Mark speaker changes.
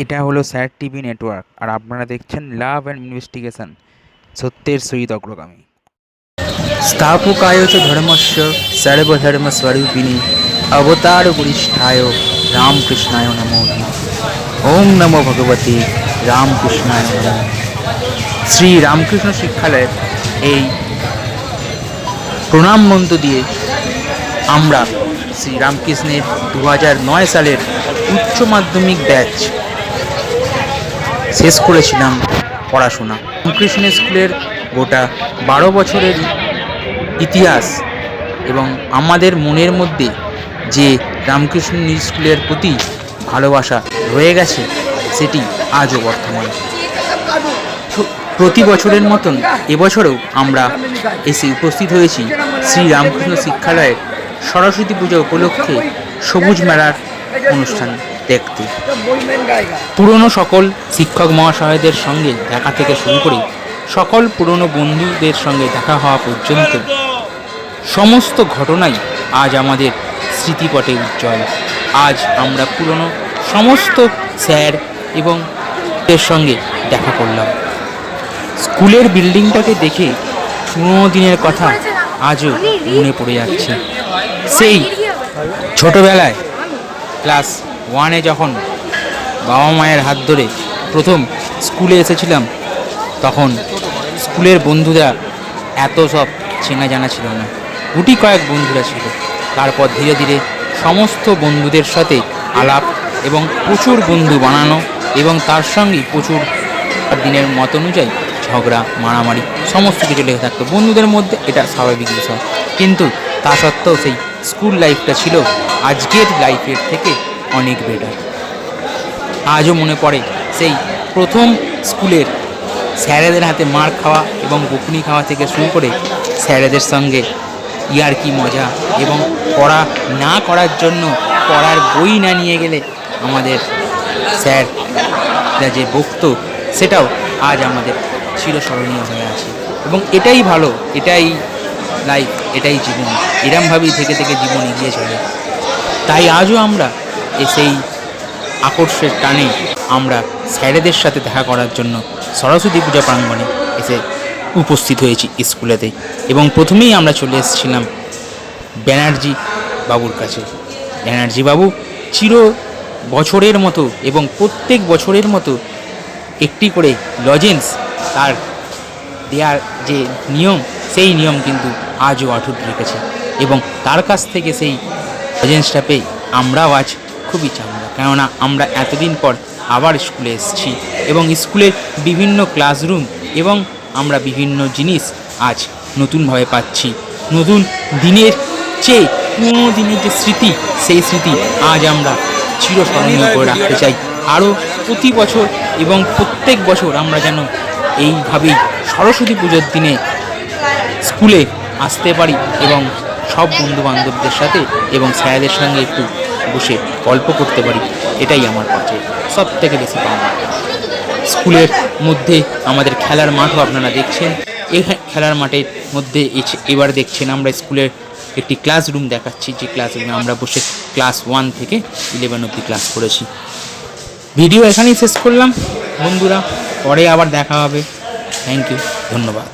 Speaker 1: এটা হলো sir TV network, আর আপনারা দেখছেন লাভ অ্যান্ড ইনভেস্টিগেশন, সত্যের সহিত অগ্রগামী।
Speaker 2: স্থাপক চ ধর্মস্য সর্বধর্ম স্বরূপিণী, অবতার বরিষ্ঠায় রামকৃষ্ণায় নমো ওম নম ভগবতী রামকৃষ্ণায় নম। শ্রী রামকৃষ্ণ শিক্ষালয়ের এই প্রণাম মন্ত্র দিয়ে আমরা শ্রী রামকৃষ্ণের দু হাজার নয় সালের উচ্চ মাধ্যমিক ব্যাচ শেষ করেছিলাম পড়াশোনা। রামকৃষ্ণ স্কুলের গোটা বারো বছরের ইতিহাস এবং আমাদের মনের মধ্যে যে রামকৃষ্ণ স্কুলের প্রতি ভালোবাসা রয়ে গেছে, সেটি আজও বর্তমান। প্রতি বছরের মতন এবছরেও আমরা এসে উপস্থিত হয়েছি শ্রী রামকৃষ্ণ শিক্ষালয়ের সরস্বতী পূজা উপলক্ষে সবুজ মেলার অনুষ্ঠান। দেখতে। পুরনো সকল শিক্ষক মহাশয়দের সঙ্গে দেখা থেকে শুরু করে সকল পুরনো বন্ধুদের সঙ্গে দেখা হওয়া পর্যন্ত সমস্ত ঘটনাই আজ আমাদের স্মৃতিপটে উজ্জ্বল। আজ আমরা পুরনো সমস্ত স্যার এবং এর সঙ্গে দেখা করলাম। স্কুলের বিল্ডিংটাকে দেখে পুরোনো দিনের কথা আজও মনে পড়ে যাচ্ছে। সেই ছোটবেলায় ক্লাস ওয়ানে যখন বাবা মায়ের হাত ধরে প্রথম স্কুলে এসেছিলাম, তখন স্কুলের বন্ধুরা এত সব চেনা জানা ছিল না। গুটি কয়েক বন্ধুরা ছিল। তারপর ধীরে ধীরে সমস্ত বন্ধুদের সাথে আলাপ এবং প্রচুর বন্ধু বানানো এবং তার সঙ্গে প্রচুর দিনের মত অনুযায়ী ঝগড়া, মারামারি সমস্ত কিছু লেগে থাকতো। বন্ধুদের মধ্যে এটা স্বাভাবিক বিষয়। কিন্তু তা সত্ত্বেও সেই স্কুল লাইফটা ছিল আজকের লাইফের থেকে অনেক বেটার আজও মনে পড়ে সেই প্রথম স্কুলের স্যারেদের হাতে মার খাওয়া এবং বকুনি খাওয়া থেকে শুরু করে স্যারেদের সঙ্গে ইয়ার কি মজা এবং পড়া না করার জন্য পড়ার বই না নিয়ে গেলে আমাদের স্যার যে বক্ত, সেটাও আজ আমাদের চিরস্মরণীয় হয়ে আছে। এবং এটাই ভালো, এটাই লাইফ এটাই জীবন। এরমভাবেই থেকে থেকে জীবন এগিয়ে চলে। তাই আজও আমরা সেই আকর্ষের টানে আমরা স্যারেদের সাথে দেখা করার জন্য সরস্বতী পূজা প্রাঙ্গণে এসে উপস্থিত হয়েছি স্কুলেতে। এবং প্রথমেই আমরা চলে এসেছিলাম ব্যানার্জি বাবুর কাছে। ব্যানার্জি বাবু চির বছরের মতো এবং প্রত্যেক বছরের মতো একটি করে লজেন্স তার দেওয়ার যে নিয়ম, সেই নিয়ম কিন্তু আজও অটুট রেখেছে। এবং তার কাছ থেকে সেই লজেন্সটা পেয়ে আমরাও আজ খুবই চাঙ্গা। কেননা আমরা এতদিন পর আবার স্কুলে এসেছি এবং স্কুলের বিভিন্ন ক্লাসরুম এবং আমরা বিভিন্ন জিনিস আজ নতুনভাবে পাচ্ছি। নতুন দিনের চেয়ে পুরোনো দিনের যে স্মৃতি, সেই স্মৃতি আজ আমরা চিরস্মরণীয় করে রাখতে চাই। আরও প্রতি বছর এবং প্রত্যেক বছর আমরা যেন এইভাবেই সরস্বতী পুজোর দিনে স্কুলে আসতে পারি এবং সব বন্ধু বান্ধবদের সাথে এবং স্যারদের সঙ্গে একটু বসে গল্প করতে পারি, এটাই আমার কাছে সব থেকে বেশি পাওয়া। স্কুলের মধ্যে আমাদের খেলার মাঠও আপনারা দেখছেন। এই খেলার মাঠের মধ্যে এবার দেখছেন আমরা স্কুলের একটি ক্লাসরুম দেখাচ্ছি, যে ক্লাসরুমে আমরা বসে ক্লাস ওয়ান থেকে ইলেভেন অবধি ক্লাস করেছি। ভিডিও এখানেই শেষ করলাম। বন্ধুরা, পরে আবার দেখা হবে। থ্যাংক ইউ, ধন্যবাদ।